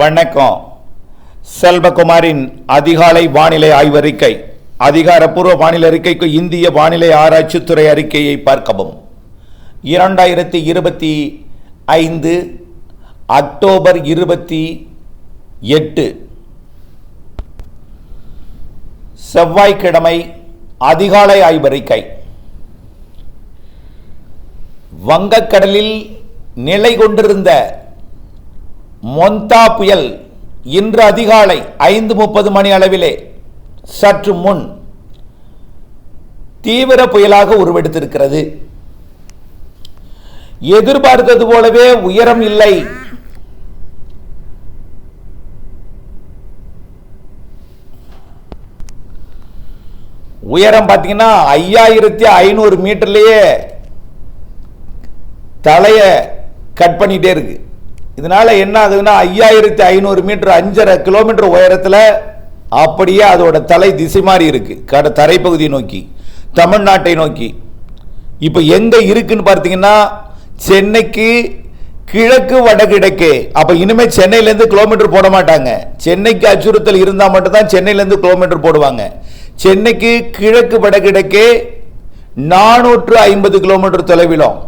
வணக்கம். செல்வகுமாரின் அதிகாலை வானிலை ஆய்வறிக்கை. அதிகாரப்பூர்வ வானிலை அறிக்கைக்கு இந்திய வானிலை ஆராய்ச்சித்துறை அறிக்கையை பார்க்கவும். இரண்டாயிரத்தி இருபத்தி ஐந்து அக்டோபர் இருபத்தி எட்டு. செவ்வாய்க்கிழமை அதிகாலை ஆய்வறிக்கை. வங்கக்கடலில் நிலை கொண்டிருந்த மொந்தா புயல் இன்று அதிகாலை ஐந்து முப்பது மணி அளவிலே சற்று முன் தீவிர புயலாக உருவெடுத்திருக்கிறது. எதிர்பார்த்தது போலவே உயரம் இல்லை. உயரம் பார்த்தீங்கன்னா ஐயாயிரத்தி ஐநூறு மீட்டர்லயே தலையை கட் பண்ணிட்டே இருக்கு. இதனால் என்ன ஆகுதுன்னா ஐயாயிரத்தி ஐநூறு மீட்டர் அஞ்சரை கிலோமீட்டர் உயரத்தில் அப்படியே அதோட தலை திசை மாறி இருக்குது கட தரைப்பகுதியை நோக்கி தமிழ்நாட்டை நோக்கி. இப்போ எங்கே இருக்குன்னு பார்த்தீங்கன்னா சென்னைக்கு கிழக்கு வடகிழக்கே. அப்போ இனிமே சென்னையிலேருந்து கிலோமீட்டர் போட மாட்டாங்க. சென்னைக்கு அச்சுறுத்தல் இருந்தால் மட்டும்தான் சென்னையிலேருந்து கிலோமீட்டர் போடுவாங்க. சென்னைக்கு கிழக்கு வடகிழக்கே நானூற்று ஐம்பது கிலோமீட்டர் தொலைவிலும்.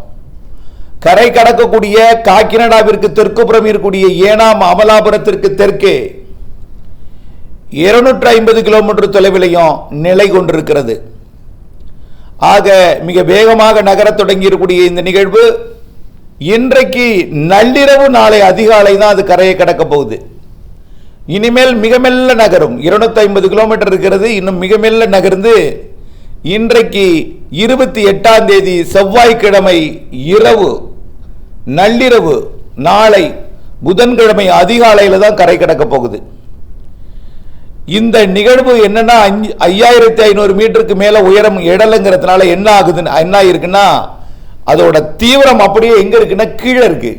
கரை கடக்கக்கூடிய காக்கிநாடாவிற்கு தெற்குப்புறம் இருக்கக்கூடிய ஏனாம் அமலாபுரத்திற்கு தெற்கே இருநூற்று ஐம்பது கிலோமீட்டர் தொலைவிலையும் நிலை கொண்டிருக்கிறது. ஆக மிக வேகமாக நகரத் தொடங்கியிருக்கூடிய இந்த நிகழ்வு இன்றைக்கு நள்ளிரவு நாளை அதிகாலை தான் அது கரையை கடக்க போகுது. இனிமேல் மிக மெல்ல நகரும். இருநூத்தி ஐம்பது கிலோமீட்டர் இருக்கிறது. இன்னும் மிக மெல்ல நகர்ந்து இன்றைக்கு இருபத்தி எட்டாம் தேதி செவ்வாய்க்கிழமை இரவு நள்ளிரவு நாளை புதன்கிழமை அதிகாலையில் தான் கரை கிடக்க போகுது. இந்த நிகழ்வு என்னன்னா ஐயாயிரத்தி ஐநூறு மீட்டருக்கு மேல உயரம் இடலைங்கிறதுனால என்ன ஆகுதுன்னு என்ன இருக்குன்னா அதோட தீவிரம் அப்படியே எங்க இருக்குன்னா கீழே இருக்கு.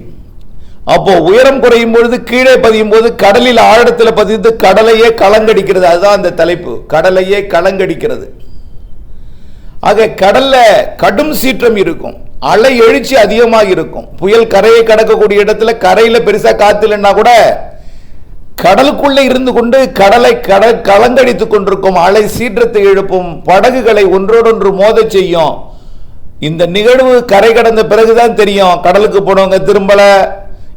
அப்போ உயரம் குறையும் பொழுது கீழே பதியும் போது கடலில் ஆழத்தில் பதிந்து கடலையே கலங்கடிக்கிறது. அதுதான் அந்த தலைப்பு. கடலையே கலங்கடிக்கிறது. ஆக கடல்ல கடும் சீற்றம் இருக்கும். அலை எழுச்சி அதிகமாக இருக்கும். புயல் கரையை கடக்கக்கூடிய இடத்துல கரையில பெருசா காத்து இல்லைன்னா கூட கடலுக்குள்ளே இருந்து கொண்டு கடலை கட கலங்கடித்துக் கொண்டிருக்கும். அலை சீற்றத்தை எழுப்பும். படகுகளை ஒன்றோடொன்று மோதச் செய்யும். இந்த நிகழ்வு கரை கடந்த பிறகுதான் தெரியும். கடலுக்கு போனவங்க திரும்பல.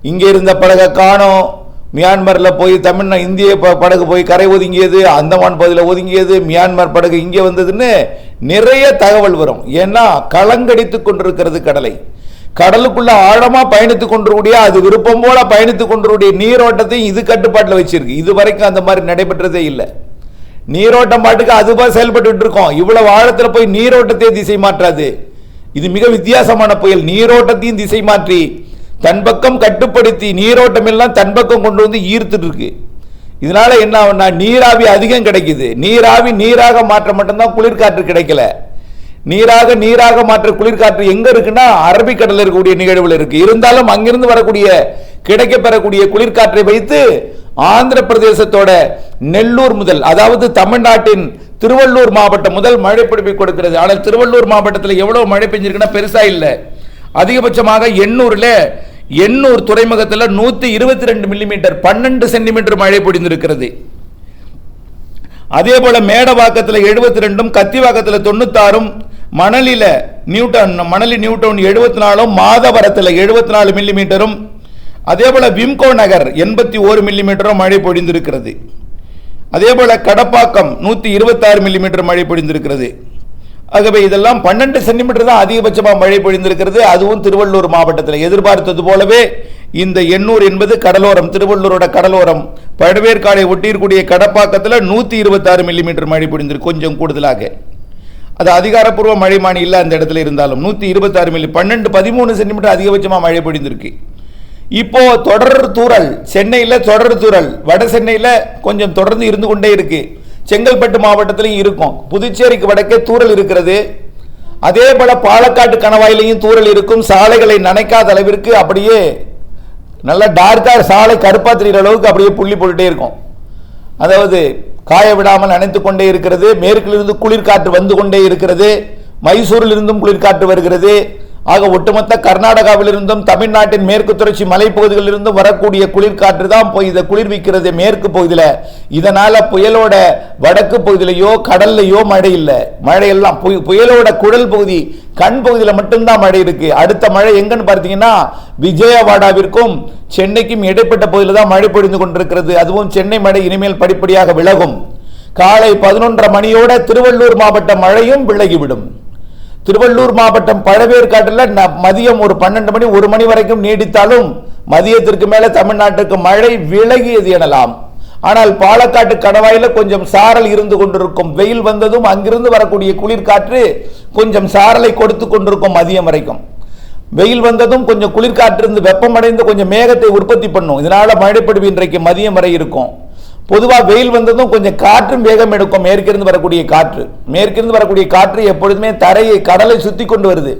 இங்கே இருந்த படகை காணும். மியான்மரில் போய் தமிழ்நா இந்திய ப- படகு போய் கரை ஒதுங்கியது அந்தமான் பகுதியில் ஒதுங்கியது மியான்மர் படகு இங்கே வந்ததுன்னு நிறைய தகவல் வரும். ஏன்னா கலங்கடித்து கொண்டிருக்கிறது கடலை. கடலுக்குள்ள ஆழமாக பயணித்து கொண்டிருக்கூடிய அது விருப்பம் போல பயணித்துக் கொண்டிருக்கூடிய நீரோட்டத்தையும் இது கட்டுப்பாட்டில் வச்சிருக்கு. இது வரைக்கும் அந்த மாதிரி நடைபெற்றதே இல்லை. நீரோட்டம் பாட்டுக்கு அதுவாக செயல்பட்டு இருக்கோம் இவ்வளவு ஆழத்தில் போய் நீரோட்டத்தை திசை மாற்றாது. இது மிக வித்தியாசமான புயல். நீரோட்டத்தையும் திசை மாற்றி தன் பக்கம் கட்டுப்படுத்தி நீரோட்டம் எல்லாம் தன் பக்கம் கொண்டு வந்து ஈர்த்துட்டு இருக்கு இதனால என்ன ஆகும்னா நீராவி அதிகம் கிடைக்குது. நீராவி நீராக மாற்ற மட்டும்தான் குளிர்காற்று கிடைக்கல. நீராக நீராக மாற்ற குளிர்காற்று எங்க இருக்குன்னா அரபிக்கடலில் இருக்கக்கூடிய நிகழ்வுல இருக்கு. இருந்தாலும் அங்கிருந்து வரக்கூடிய கிடைக்க பெறக்கூடிய குளிர்காற்றை வைத்து ஆந்திர பிரதேசத்தோட நெல்லூர் முதல் அதாவது தமிழ்நாட்டின் திருவள்ளூர் மாவட்டம் முதல் மழை பிடிப்பை கொடுக்கிறது. ஆனால் திருவள்ளூர் மாவட்டத்தில் எவ்வளவு மழை பெஞ்சிருக்குன்னா பெருசா இல்லை. அதிகபட்சமாக எண்ணூரில் எண்ணூர் துறைமுகத்தில் நூற்றி இருபத்தி ரெண்டு மில்லிமீட்டர் பன்னெண்டு சென்டிமீட்டர் மழை பொழிந்திருக்கிறது அதே போல மேடவாக்கத்தில் எழுபத்தி ரெண்டும் கத்திவாக்கத்தில் தொண்ணூத்தாறும் மணலில new town Manali new town எழுபத்தி நாலும் மாதவரத்தில் எழுபத்தி நாலு மில்லிமீட்டரும் அதே போல விம்கோ நகர் எண்பத்தி ஓரு மில்லிமீட்டரும் மழை பொழிந்திருக்கிறது அதே போல கடப்பாக்கம் நூற்றி இருபத்தாறு மில்லிமீட்டர் மழை பொழிந்திருக்கிறது ஆகவே இதெல்லாம் பன்னெண்டு சென்டிமீட்டர் தான் அதிகபட்சமாக மழை பொழிந்திருக்கிறது. அதுவும் திருவள்ளூர் மாவட்டத்தில். எதிர்பார்த்தது போலவே இந்த எண்ணூர் என்பது கடலோரம் திருவள்ளூரோட கடலோரம். பழவேற்காடை ஒட்டியிருக்கூடிய கடப்பாக்கத்தில் நூற்றி இருபத்தாறு மில்லிமீட்டர் மழை பொழிந்திருக்கு கொஞ்சம் கூடுதலாக. அது அதிகாரப்பூர்வ மழைமானி இல்லை அந்த இடத்துல இருந்தாலும். நூற்றி இருபத்தாறு மில்லி பன்னெண்டு பதிமூணு சென்டிமீட்டர் அதிகபட்சமாக மழை பொழிந்திருக்கு. இப்போ தொடர் தூரல் சென்னையில் தொடர் தூரல் வட சென்னையில் கொஞ்சம் தொடர்ந்து இருந்து கொண்டே இருக்குது செங்கல்பட்டு மாவட்டத்திலையும் இருக்கும். புதுச்சேரிக்கு வடக்கே தூறல் இருக்கிறது. அதே போல பாலக்காட்டு கணவாயிலையும் தூறல் இருக்கும். சாலைகளை நனைக்காத அளவிற்கு அப்படியே நல்ல டார்க்காக சாலை கருப்பாக தெரிகிற அளவுக்கு அப்படியே புள்ளி போட்டுட்டே இருக்கும். அதாவது காய விடாமல் அணைத்து கொண்டே இருக்கிறது. மேற்கிலிருந்து குளிர்காற்று வந்து கொண்டே இருக்கிறது. மைசூரிலிருந்தும் குளிர்காற்று வருகிறது. ஆக ஒட்டுமொத்த கர்நாடகாவிலிருந்தும் தமிழ்நாட்டின் மேற்கு தொடர்ச்சி மலைப்பகுதிகளிலிருந்தும் வரக்கூடிய குளிர்காற்று தான் போய் இதை குளிர்விக்கிறது மேற்கு பகுதியில். இதனால புயலோட வடக்கு பகுதியிலையோ கடல்லையோ மழை இல்லை. மழையெல்லாம் புய- புயலோட குழல் பகுதி கண் பகுதியில் மட்டும்தான் மழை இருக்கு. அடுத்த மழை எங்கன்னு பார்த்தீங்கன்னா விஜயவாடாவிற்கும் சென்னைக்கும் இடைப்பட்ட பகுதியில் தான் மழை பொழிந்து கொண்டிருக்கிறது. அதுவும் சென்னை மழை இனிமேல் படிப்படியாக விலகும். காலை பதினொன்றரை மணியோட திருவள்ளூர் மாவட்ட மழையும் விலகிவிடும். திருவள்ளூர் மாவட்டம் பழவேற்காட்டில் ந- மதியம் ஒரு பன்னெண்டு மணி ஒரு மணி வரைக்கும் நீடித்தாலும் மதியத்திற்கு மேலே தமிழ்நாட்டுக்கு மழை விலகியது எனலாம். ஆனால் பாலக்காட்டு கணவாயில கொஞ்சம் சாரல் இருந்து கொண்டிருக்கும். வெயில் வந்ததும் அங்கிருந்து வரக்கூடிய குளிர்காற்று கொஞ்சம் சாரலை கொடுத்து கொண்டிருக்கும் மதியம் வரைக்கும். வெயில் வந்ததும் கொஞ்சம் குளிர்காற்று இருந்து வெப்பமடைந்து கொஞ்சம் மேகத்தை உற்பத்தி பண்ணும். இதனால் மழைப்பொழிவு இன்றைக்கு மதியம் வரை இருக்கும். பொதுவாக வெயில் வந்ததும் கொஞ்சம் காற்றும் வேகம் எடுக்கும். மேற்கிருந்து வரக்கூடிய காற்று. மேற்கிருந்து வரக்கூடிய காற்று எப்பொழுதுமே தரையை கடலை சுற்றி கொண்டு வருது.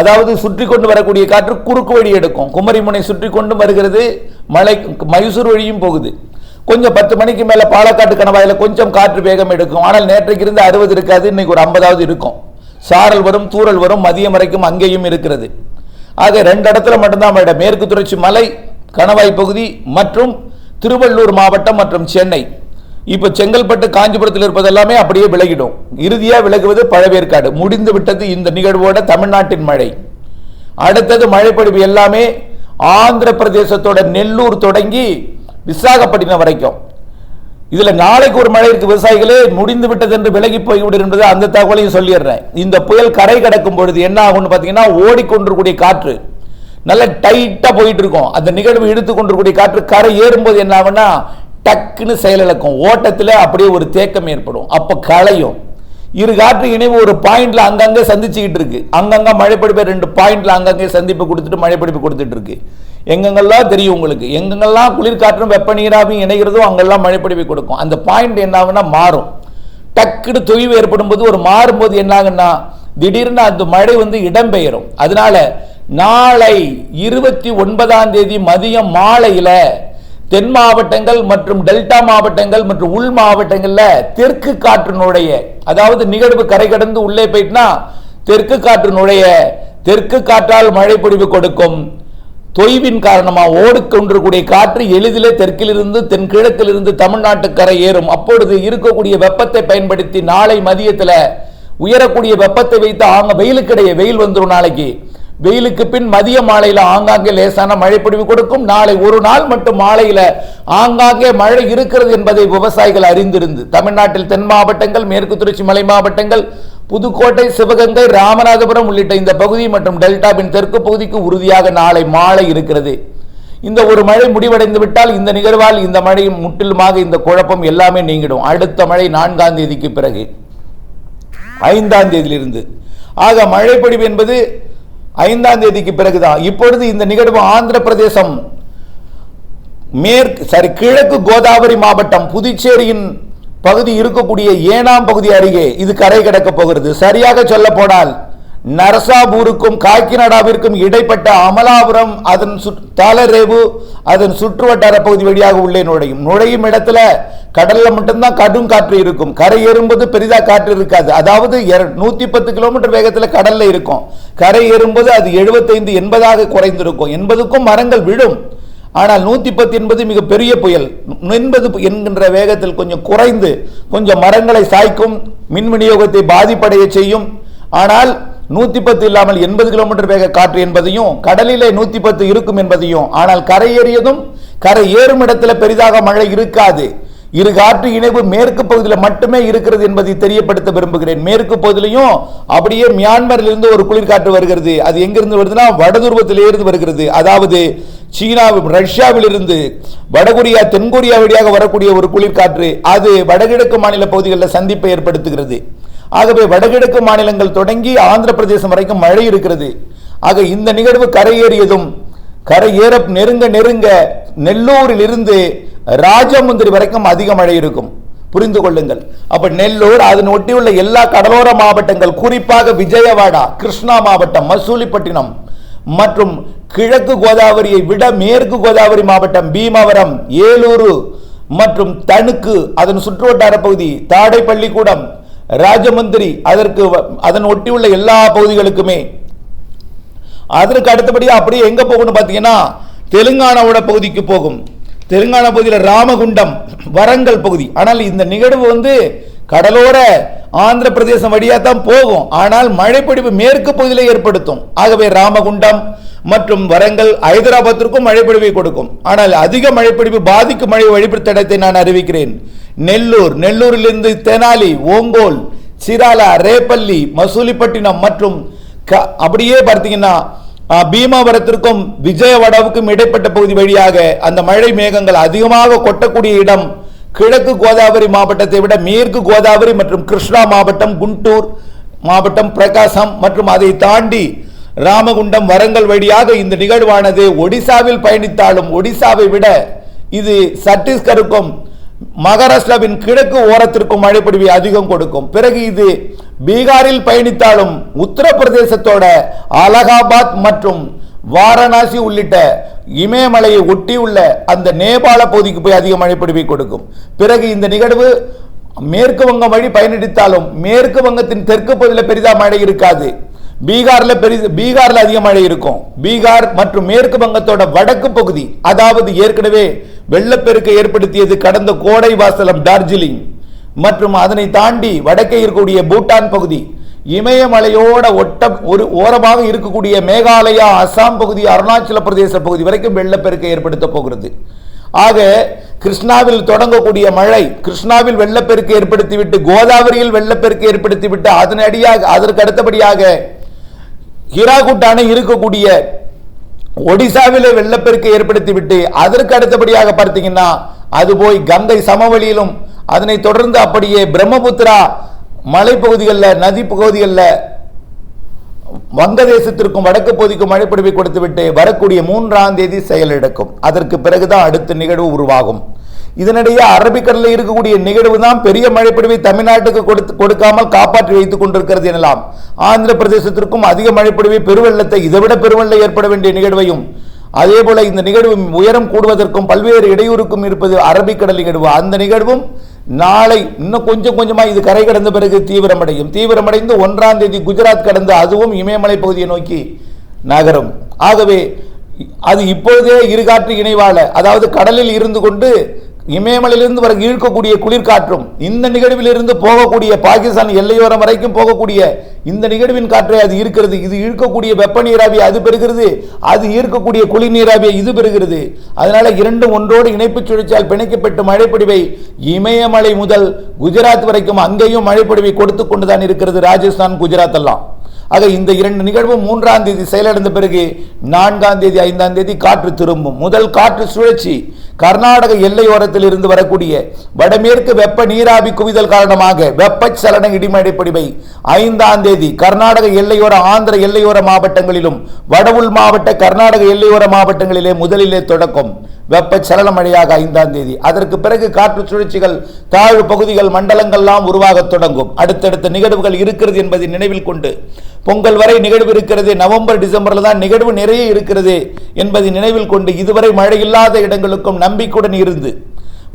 அதாவது சுற்றி கொண்டு வரக்கூடிய காற்று குறுக்கு வழி எடுக்கும். குமரிமுனை சுற்றி கொண்டு வருகிறது. மலை மைசூர் வழியும் போகுது. கொஞ்சம் பத்து மணிக்கு மேலே பாலக்காட்டு கணவாயில் கொஞ்சம் காற்று வேகம் எடுக்கும். ஆனால் நேற்றைக்கு இருந்து அறுபது இருக்காது இன்னைக்கு ஒரு ஐம்பதாவது இருக்கும். சாரல் வரும் தூரல் வரும் மதியம் வரைக்கும் அங்கேயும் இருக்கிறது. ஆக ரெண்டு இடத்துல மட்டும்தான் மேற்கு தொடர்ச்சி மலை கணவாய் பகுதி மற்றும் திருவள்ளூர் மாவட்டம் மற்றும் சென்னை. இப்போ செங்கல்பட்டு காஞ்சிபுரத்தில் இருப்பது எல்லாமே அப்படியே விலகிடும். இறுதியாக விலகுவது பழவேற்காடு. முடிந்து விட்டது இந்த நிகழ்வோட தமிழ்நாட்டின் மழை. அடுத்தது மழைப்பொழிவு எல்லாமே ஆந்திர பிரதேசத்தோட நெல்லூர் தொடங்கி விசாகப்பட்டினம் வரைக்கும். இதில் நாளைக்கு ஒரு மழை இருக்கு விவசாயிகளே முடிந்து விட்டது என்று விலகி போய்விடும் என்பது அந்த தகவலையும் சொல்லிடுறேன். இந்த புயல் கரை கடக்கும் பொழுது என்ன ஆகும்னு பார்த்தீங்கன்னா ஓடிக்கொண்டிருக்கூடிய காற்று. நல்ல டைட்டாக போயிட்டு இருக்கும் அந்த நிகழ்வு இழுத்து கொண்டிருக்கூடிய காற்று கரை ஏறும்போது என்ன ஆகும்னா டக்குன்னு செயலிழக்கும் ஓட்டத்தில் அப்படியே ஒரு தேக்கம் ஏற்படும். அப்போ களையும். இரு காற்று இணைவு ஒரு பாயிண்ட்ல அங்கங்கே சந்திச்சுக்கிட்டு இருக்கு. அங்கங்கே மழைப்பிடிப்பை ரெண்டு பாயிண்ட்ல அங்கங்கே சந்திப்பு கொடுத்துட்டு மழைப்பிடிப்பு கொடுத்துட்டு இருக்கு. எங்கெங்கெல்லாம் தெரியும் உங்களுக்கு? எங்கெங்கெல்லாம் குளிர்காற்றும் வெப்ப நீராவும் இணைகிறதோ அங்கெல்லாம் மழைப்பிடிப்பை கொடுக்கும். அந்த பாயிண்ட் என்னாகுன்னா மாறும். டக்குன்னு தொய்வு ஏற்படும் போது ஒரு மாறும்போது என்ன ஆகுன்னா திடீர்னு அந்த மழை வந்து இடம்பெயரும். அதனால நாளை இருபத்தி ஒன்பதாம் தேதி மதியம் மாலையில் தென் மாவட்டங்கள் மற்றும் டெல்டா மாவட்டங்கள் மற்றும் உள் மாவட்டங்களில் தெற்கு காற்று நுழைய அதாவது நிகழ்வு கரை கடந்து உள்ளே போயிட்டுனா தெற்கு காற்று நுழைய தெற்கு காற்றால் மழை பொழிவு கொடுக்கும். தொய்வின் காரணமாக ஓடிக்கொண்டிருக்கூடிய காற்று எளிதிலே தெற்கிலிருந்து தென்கிழக்கிலிருந்து தமிழ்நாட்டு கரை ஏறும். அப்பொழுது இருக்கக்கூடிய வெப்பத்தை பயன்படுத்தி நாளை மதியத்தில் உயரக்கூடிய வெப்பத்தை வைத்து அவங்க வெயிலுக்கிடையே வெயில் வந்துடும் நாளைக்கு. வெயிலுக்கு பின் மதிய மாலையில் ஆங்காங்கே லேசான மழை பொழிவு கொடுக்கும். நாளை ஒரு நாள் மட்டும் மாலையில் ஆங்காங்கே மழை இருக்கிறது என்பதை விவசாயிகள் அறிந்திருந்து தமிழ்நாட்டில் தென் மாவட்டங்கள் மேற்கு தொடர்ச்சி மலை மாவட்டங்கள் புதுக்கோட்டை சிவகங்கை ராமநாதபுரம் உள்ளிட்ட இந்த பகுதி மற்றும் டெல்டாவின் தெற்கு பகுதிக்கு உறுதியாக நாளை மாலை இருக்கிறது. இந்த ஒரு மழை முடிவடைந்து விட்டால் இந்த நிகழ்வால் இந்த மழை முற்றிலுமாக இந்த குழப்பம் எல்லாமே நீங்கிடும். அடுத்த மழை நான்காம் தேதிக்கு பிறகு ஐந்தாம் தேதியிலிருந்து. ஆக மழைப்பொழிவு என்பது ஐந்தாம் தேதிக்கு பிறகுதான். இப்பொழுது இந்த நிகழ்வு ஆந்திர பிரதேசம் மேற்கு சாரி கிழக்கு கோதாவரி மாவட்டம் புதுச்சேரியின் பகுதி இருக்கக்கூடிய ஏனாம் பகுதி அருகே இது கரை கிடக்கப் போகிறது. சரியாக சொல்ல போனால் நரசாபூருக்கும் காக்கிநாடாவிற்கும் இடைப்பட்ட அமலாபுரம் அதன் சுற்- தாளரேவு அதன் சுற்றுவட்டார பகுதி வழியாக உள்ளே நுழையும். நுழையும் இடத்துல கடல்ல மட்டும்தான் கடும் காற்று இருக்கும். கரை ஏறும்போது பெரிதா காற்று இருக்காது. அதாவது நூத்தி பத்து கிலோமீட்டர் வேகத்துல கடல்ல இருக்கும். கரை ஏறும்போது அது எழுபத்தைந்து எண்பதாக குறைந்திருக்கும். எண்பதுக்கும் மரங்கள் விழும். ஆனால் நூத்தி பத்து என்பது மிக பெரிய புயல். எண்பது என்கின்ற வேகத்தில் கொஞ்சம் குறைந்து கொஞ்சம் மரங்களை சாய்க்கும் மின் விநியோகத்தை பாதிப்படைய செய்யும். ஆனால் நூத்தி பத்து இல்லாமல் எண்பது கிலோமீட்டர் வேக காற்று என்பதையும் கடலிலே நூத்தி பத்து இருக்கும் என்பதையும் ஆனால் கரை ஏறியதும் கரை ஏறும் இடத்துல பெரிதாக மழை இருக்காது. இரு காற்று இணைவு மேற்கு பகுதியில் மட்டுமே இருக்கிறது என்பதை தெரியப்படுத்த விரும்புகிறேன். மேற்கு பகுதியிலையும் அப்படியே மியான்மரில் இருந்து ஒரு குளிர்காற்று வருகிறது. அது எங்கிருந்து வருதுன்னா வடதுருவத்திலே இருந்து வருகிறது. அதாவது சீனாவும் ரஷ்யாவிலிருந்து வடகொரியா தென்கொரியா வழியாக வரக்கூடிய ஒரு குளிர்காற்று அது வடகிழக்கு மாநில பகுதிகளில் சந்திப்பை ஏற்படுத்துகிறது. ஆகவே வடகிழக்கு மாநிலங்கள் தொடங்கி ஆந்திர பிரதேசம் வரைக்கும் மழை இருக்கிறது. ஆக இந்த நிகழ்வு கரையேறியதும் கரையேற நெருங்க நெருங்க நெல்லூரில் இருந்து ராஜமுந்திரி வரைக்கும் அதிக மழை இருக்கும். புரிந்து கொள்ளுங்கள். அப்ப நெல்லூர் அதன் ஒட்டியுள்ள எல்லா கடலோர மாவட்டங்கள் குறிப்பாக விஜயவாடா கிருஷ்ணா மாவட்டம் மசூலிப்பட்டினம் மற்றும் கிழக்கு கோதாவரியை விட மேற்கு கோதாவரி மாவட்டம் பீமவரம் ஏலூரு மற்றும் தணுக்கு அதன் சுற்றுவட்டார பகுதி தாடைப்பள்ளிக்கூடம் ராஜமந்திரி அதற்கு வ- அதன் ஒட்டியுள்ள எல்லா பகுதிகளுக்குமே. அதற்கு அடுத்தபடியாக அப்படியே எங்கே போகணும் பார்த்தீங்கன்னா தெலுங்கானாவோட பகுதிக்கு போகும். தெலுங்கானா பகுதியில் ராமகுண்டம் வரங்கல் பகுதி. ஆனால் இந்த நிகழ்வு வந்து கடலோர ஆந்திர பிரதேசம் வழியாக தான் போகும். ஆனால் மழைப்பிடிப்பு மேற்கு பகுதியில் ஏற்படுத்தும். ஆகவே ராமகுண்டம் மற்றும் வரங்கள் ஹைதராபாத்திற்கும் மழைப்பிடிவை கொடுக்கும். ஆனால் அதிக மழைப்பிடிப்பு பாதிக்கும் மழை வழிபடுத்த இடத்தை நான் அறிவிக்கிறேன். நெல்லூர் நெல்லூரிலிருந்து தெனாலி ஓங்கோல் சிராலா ரேப்பள்ளி மசூலிப்பட்டினம் மற்றும் க- அப்படியே பார்த்தீங்கன்னா பீமாவரத்திற்கும் விஜயவாடாவுக்கும் இடைப்பட்ட பகுதி வழியாக அந்த மழை மேகங்கள் அதிகமாக கொட்டக்கூடிய இடம் கிழக்கு கோதாவரி மாவட்டத்தை விட மேற்கு கோதாவரி மற்றும் கிருஷ்ணா மாவட்டம் குண்டூர் மாவட்டம் பிரகாசம் மற்றும் அதை தாண்டி ராமகுண்டம் வரங்கல் வழியாக இந்த நிகழ்வானது ஒடிசாவில் பயணித்தாலும் ஒடிசாவை விட இது சத்தீஸ்கருக்கும் மகாராஷ்டிராவின் கிழக்கு ஓரத்திற்கும் மழைப்பொழிவை அதிகம் கொடுக்கும். பிறகு இது பீகாரில் பயணித்தாலும் உத்தரப்பிரதேசத்தோட அலகாபாத் மற்றும் வாரணாசி உள்ளிட்ட இமயமலையை ஒட்டியுள்ள அந்த நேபாள பகுதிக்கு போய் அதிக மழைப்பொழிவை கொடுக்கும். பிறகு இந்த நிகழ்வு மேற்கு வங்கம் வழி பயணித்தாலும் மேற்கு வங்கத்தின் தெற்கு பகுதியில் பெரிதாக மழை இருக்காது. பீகார்ல பெரிய பீகார்ல அதிக மழை இருக்கும். பீகார் மற்றும் மேற்கு வங்கத்தோட வடக்கு பகுதி அதாவது ஏற்கனவே வெள்ளப்பெருக்கை ஏற்படுத்தியது கடந்த கோடை வாசலம் டார்ஜிலிங். மற்றும் அதனை தாண்டி வடக்கே இருக்கக்கூடிய பூட்டான் பகுதி இமயமலையோட ஒட்ட ஒரு ஓரமாக இருக்கக்கூடிய மேகாலயா அசாம் பகுதி அருணாச்சல பிரதேச பகுதி வரைக்கும் வெள்ளப்பெருக்கை ஏற்படுத்த போகிறது. ஆக கிருஷ்ணாவில் தொடங்கக்கூடிய மழை கிருஷ்ணாவில் வெள்ளப்பெருக்கு ஏற்படுத்திவிட்டு கோதாவரியில் வெள்ளப்பெருக்கு ஏற்படுத்திவிட்டு அதனடியாக அதற்கு அடுத்தபடியாக ஹிராகுட் அணை இருக்கக்கூடிய ஒடிசாவிலே வெள்ளப்பெருக்கை ஏற்படுத்திவிட்டு அதற்கு அடுத்தபடியாக பார்த்தீங்கன்னா அது போய் கங்கை சமவெளியிலும் அதனை தொடர்ந்து அப்படியே பிரம்மபுத்திரா மலைப்பகுதிகளில் நதி பகுதிகளில் வங்கதேசத்திற்கும் வடக்கு பகுதிக்கும் மழைப்பொழிவை கொடுத்துவிட்டு வரக்கூடிய மூன்றாம் தேதி செயலிழக்கும். அதற்கு பிறகுதான் அடுத்த நிகழ்வு உருவாகும். இதனிடையே அரபிக்கடலில் இருக்கக்கூடிய நிகழ்வு தான் பெரிய மழைப்பொழிவை தமிழ்நாட்டுக்கு கொடுத்து கொடுக்காமல் காப்பாற்றி வைத்துக் கொண்டிருக்கிறது எனலாம். ஆந்திர பிரதேசத்திற்கும் அதிக மழைப்பொழிவை பெருவெள்ளத்தை இதைவிட பெருவெள்ளம் ஏற்பட வேண்டிய நிகழ்வையும் அதே போல இந்த நிகழ்வு உயரம் கூடுவதற்கும் பல்வேறு இடையூறுக்கும் இருப்பது அரபிக்கடல் நிகழ்வு. அந்த நிகழ்வும் நாளை இன்னும் கொஞ்சம் கொஞ்சமாக இது கரை கடந்த பிறகு தீவிரமடையும். தீவிரமடைந்து ஒன்றாம் தேதி குஜராத் கடந்து அதுவும் இமயமலை பகுதியை நோக்கி நகரும். ஆகவே அது இப்பொழுதே இருகாற்று இணைவால அதாவது கடலில் இருந்து கொண்டு இமயமலையிலிருந்து வர இழுக்கக்கூடிய குளிர்காற்றும் இந்த நிகழ்விலிருந்து போகக்கூடிய பாகிஸ்தான் எல்லையோரம் வரைக்கும் போகக்கூடிய இந்த நிகழ்வின் காற்றை அது இருக்கிறது. இது இழுக்கக்கூடிய வெப்ப நீராவி அது பெறுகிறது அது ஈர்க்கக்கூடிய குளிர் நீராவியை இது பெறுகிறது. அதனால இரண்டும் ஒன்றோடு இணைப்பு சுழற்சியால் பிணைக்கப்பட்டு மழைப்பொடிவை இமயமலை முதல் குஜராத் வரைக்கும் அங்கேயும் மழைப்பொடிவை கொடுத்து கொண்டுதான் இருக்கிறது ராஜஸ்தான் குஜராத் எல்லாம். ஆக இந்த இரண்டு நிகழ்வும் மூன்றாம் தேதி செயலிழந்த பிறகு நான்காம் தேதி ஐந்தாம் தேதி காற்று திரும்பும். முதல் காற்று சுழற்சி கர்நாடக எல்லையோரத்தில் இருந்து வரக்கூடிய வடமேற்கு வெப்ப நீராவி குவிதல் காரணமாக வெப்பச்சலன இடிமடைப்படிவை பொழிவை ஐந்தாம் தேதி கர்நாடக எல்லையோர ஆந்திர எல்லையோர மாவட்டங்களிலும் வடவுள் மாவட்ட கர்நாடக எல்லையோர மாவட்டங்களிலே முதலிலே தொடக்கம். வெப்பச்சலன மழையாக ஐந்தாம் தேதி. அதற்கு பிறகு காற்று சுழற்சிகள் தாழ்வு பகுதிகள் மண்டலங்கள்லாம் உருவாகத் தொடங்கும். அடுத்தடுத்த நிகழ்வுகள் இருக்கிறது என்பதை நினைவில் கொண்டு பொங்கல் வரை நிகழ்வு இருக்கிறது நவம்பர் டிசம்பரில் தான் நிகழ்வு நிறைய இருக்கிறது என்பதை நினைவில் கொண்டு இதுவரை மழை இல்லாத இடங்களுக்கும் நம்பிக்கையுடன் இருந்து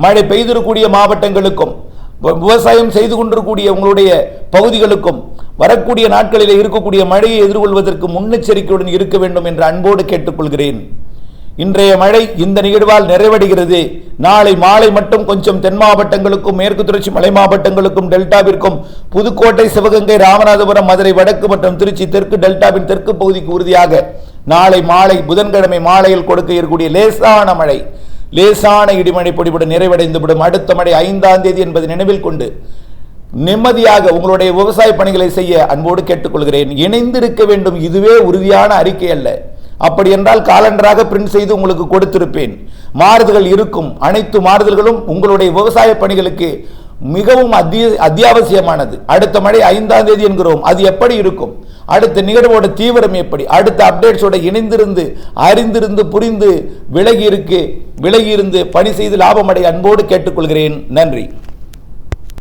மழை பெய்திருக்கூடிய மாவட்டங்களுக்கும் விவசாயம் செய்து கொண்டிருக்கூடிய உங்களுடைய பகுதிகளுக்கும் வரக்கூடிய நாட்களில் இருக்கக்கூடிய மழையை எதிர்கொள்வதற்கு முன்னெச்சரிக்கையுடன் இருக்க வேண்டும் என்று அன்போடு கேட்டுக்கொள்கிறேன். இன்றைய மழை இந்த நிகழ்வால் நிறைவடைகிறது. நாளை மாலை மட்டும் கொஞ்சம் தென் மாவட்டங்களுக்கும் மேற்கு தொடர்ச்சி மலை மாவட்டங்களுக்கும் டெல்டாவிற்கும் புதுக்கோட்டை சிவகங்கை ராமநாதபுரம் மதுரை வடக்கு மற்றும் திருச்சி தெற்கு டெல்டாவின் தெற்கு பகுதிக்கு உறுதியாக நாளை மாலை புதன்கிழமை மாலையில் கொடுக்க இருக்கக்கூடிய லேசான மழை லேசான இடிமழை பொடிபுடன் நிறைவடைந்துவிடும். அடுத்த மழை ஐந்தாம் தேதி என்பதை நினைவில் கொண்டு நிம்மதியாக உங்களுடைய விவசாய பணிகளை செய்ய அன்போடு கேட்டுக்கொள்கிறேன். இணைந்திருக்க வேண்டும். இதுவே உறுதியான அறிக்கை அல்ல. அப்படி என்றால் காலண்டராக பிரிண்ட் செய்து உங்களுக்கு கொடுத்திருப்பேன். மாறுதல்கள் இருக்கும். அனைத்து மாறுதல்களும் உங்களுடைய விவசாய பணிகளுக்கு மிகவும் அத்திய அத்தியாவசியமானது. அடுத்த மழை ஐந்தாம் தேதி என்கிறோம். அது எப்படி இருக்கும்? அடுத்த நிகழ்வோட தீவிரம் எப்படி? அடுத்த அப்டேட்ஸோட இணைந்திருந்து அறிந்திருந்து புரிந்து விலகி இருக்கு விலகி இருந்து பணி செய்து லாபமடை அன்போடு கேட்டுக்கொள்கிறேன். நன்றி.